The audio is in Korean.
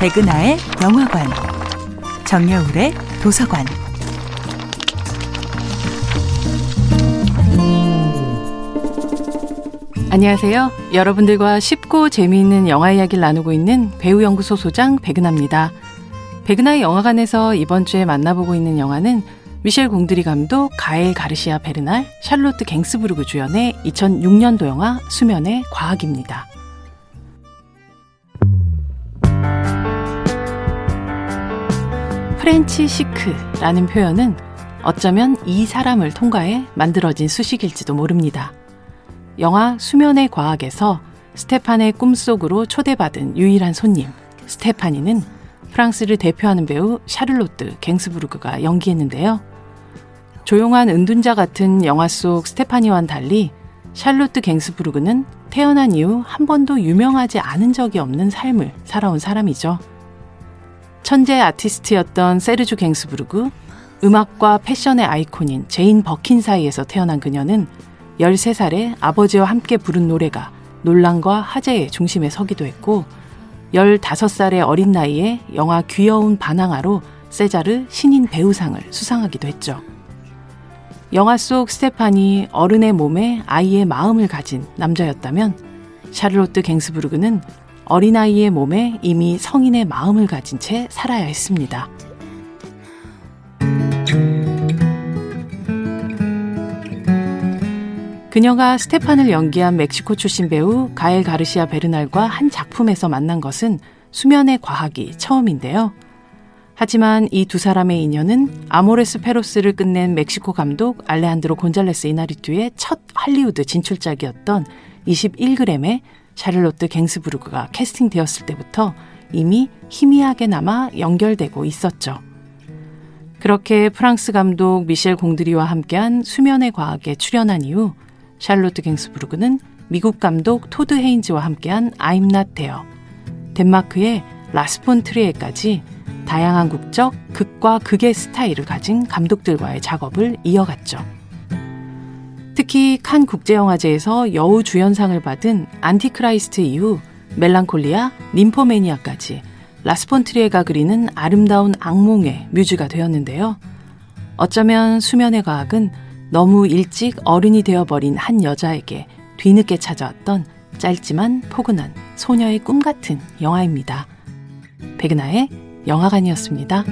백은하의 영화관, 정여울의 도서관. 안녕하세요. 여러분들과 쉽고 재미있는 영화 이야기를 나누고 있는 배우연구소 소장 백은하입니다. 백은하의 영화관에서 이번 주에 만나보고 있는 영화는 미셸 공드리 감독, 가엘 가르시아 베르날, 샬롯트 갱스부르그 주연의 2006년도 영화 수면의 과학입니다. 프렌치 시크라는 표현은 어쩌면 이 사람을 통과해 만들어진 수식일지도 모릅니다. 영화 수면의 과학에서 스테판의 꿈속으로 초대받은 유일한 손님 스테파니는 프랑스를 대표하는 배우 샤를로트 갱스부르그가 연기했는데요. 조용한 은둔자 같은 영화 속 스테파니와는 달리 샬로트 갱스부르그는 태어난 이후 한 번도 유명하지 않은 적이 없는 삶을 살아온 사람이죠. 천재 아티스트였던 세르주 갱스부르그, 음악과 패션의 아이콘인 제인 버킨 사이에서 태어난 그녀는 13살에 아버지와 함께 부른 노래가 논란과 화제의 중심에 서기도 했고 15살의 어린 나이에 영화 귀여운 바나나로 세자르 신인 배우상을 수상하기도 했죠. 영화 속 스테판이 어른의 몸에 아이의 마음을 가진 남자였다면 샤를로트 갱스부르그는 어린아이의 몸에 이미 성인의 마음을 가진 채 살아야 했습니다. 그녀가 스테판을 연기한 멕시코 출신 배우 가엘 가르시아 베르날과 한 작품에서 만난 것은 수면의 과학이 처음인데요. 하지만 이 두 사람의 인연은 아모레스 페로스를 끝낸 멕시코 감독 알레한드로 곤잘레스 이나리투의 첫 할리우드 진출작이었던 21g의 샤를로트 갱스부르그가 캐스팅되었을 때부터 이미 희미하게나마 연결되고 있었죠. 그렇게 프랑스 감독 미셸 공드리와 함께한 수면의 과학에 출연한 이후 샬로트 갱스부르그는 미국 감독 토드 헤인즈와 함께한 I'm Not There, 덴마크의 라스폰 트리에까지 다양한 국적, 극과 극의 스타일을 가진 감독들과의 작업을 이어갔죠. 특히 칸 국제영화제에서 여우 주연상을 받은 안티크라이스트 이후 멜랑콜리아, 닌포메니아까지 라스폰트리에가 그리는 아름다운 악몽의 뮤즈가 되었는데요. 어쩌면 수면의 과학은 너무 일찍 어른이 되어버린 한 여자에게 뒤늦게 찾아왔던 짧지만 포근한 소녀의 꿈 같은 영화입니다. 백은하의 영화관이었습니다.